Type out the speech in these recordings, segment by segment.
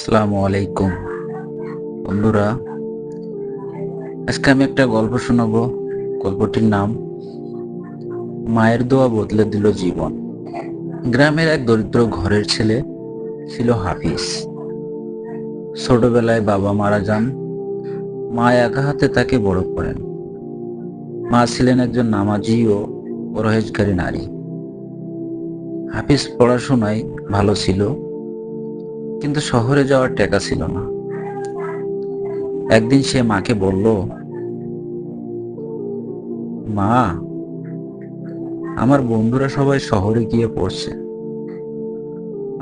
আসসালামু আলাইকুম। বন্ধুরা, আজকে আমি একটা গল্প শোনাবো। গল্পটির নাম, মায়ের দোয়া বদলে দিল জীবন। গ্রামের এক দরিদ্র ঘরের ছেলে ছিল হাফিজ। ছোটবেলায় বাবা মারা যান। মা একা হাতে তাকে বড় করেন। মা ছিলেন একজন নামাজি ও পরহেজগারী নারী। হাফিজ পড়াশোনায় ভালো ছিল। কিন্তু শহরে যাওয়ার টাকা ছিল না। একদিন সে মাকে বলল, মা, আমার বন্ধুরা সবাই শহরে গিয়ে পড়ছে।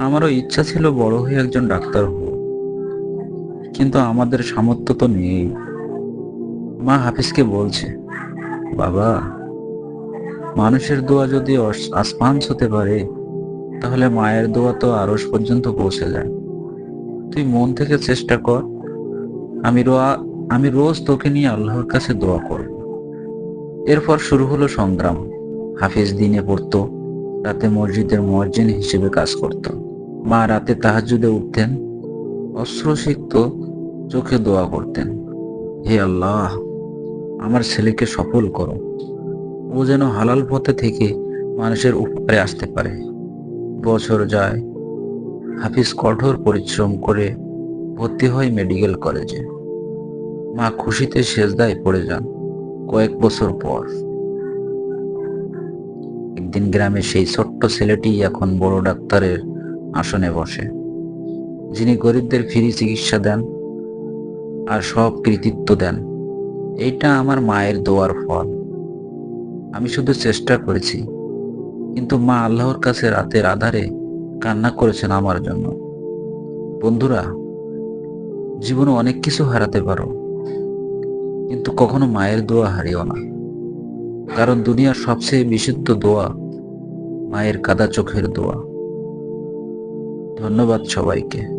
আমারও ইচ্ছা ছিল বড় হয়ে একজন ডাক্তার হব, কিন্তু আমাদের সামর্থ্য তো নেই। মা হাফিজকে বলছে, বাবা, মানুষের দোয়া যদি আসমান হতে পারে, তাহলে মায়ের দোয়া তো আরস পর্যন্ত পৌঁছে যায়। তুই মন থেকে চেষ্টা কর। আমি রোয়া- আমি রোজ তোকে নিয়ে আল্লাহর কাছে দোয়া করব। এরপর শুরু হলো সংগ্রাম। হাফিজ দিনে পড়তো, রাতে মসজিদের মসজিদ হিসেবে কাজ করত। মা রাতে তাহাজুদে উঠতেন, অস্ত্র শিখত, চোখে দোয়া করতেন। হে আল্লাহ, আমার ছেলেকে সফল করো। ও যেন হালাল পথে থেকে মানুষের উপকারে আসতে পারে। বছর যায় হাফিজ কঠোর পরিশ্রম করে ভর্তি হয় মেডিকেল কলেজে। মা খুশিতে সেজদায় পড়ে যান কয়েক বছর পর। একদিন গ্রামে সেই ছোট্ট ছেলেটি এখন বড় ডাক্তারের আসনে বসে। যিনি গরিবদের ফ্রি চিকিৎসা দেন আর সব কৃতিত্ব দেন। এইটা আমার মায়ের দোয়ার ফল। আমি শুধু চেষ্টা করেছি, কিন্তু মা আল্লাহর কাছে রাতের আধারে কান্না করেছেন আমার জন্য। বন্ধুরা, জীবনে অনেক কিছু হারাতে পারো, কিন্তু কখনো মায়ের দোয়া হারিও না। কারণ দুনিয়ার সবচেয়ে বিশুদ্ধ দোয়া মায়ের কাদা চোখের দোয়া। ধন্যবাদ সবাইকে।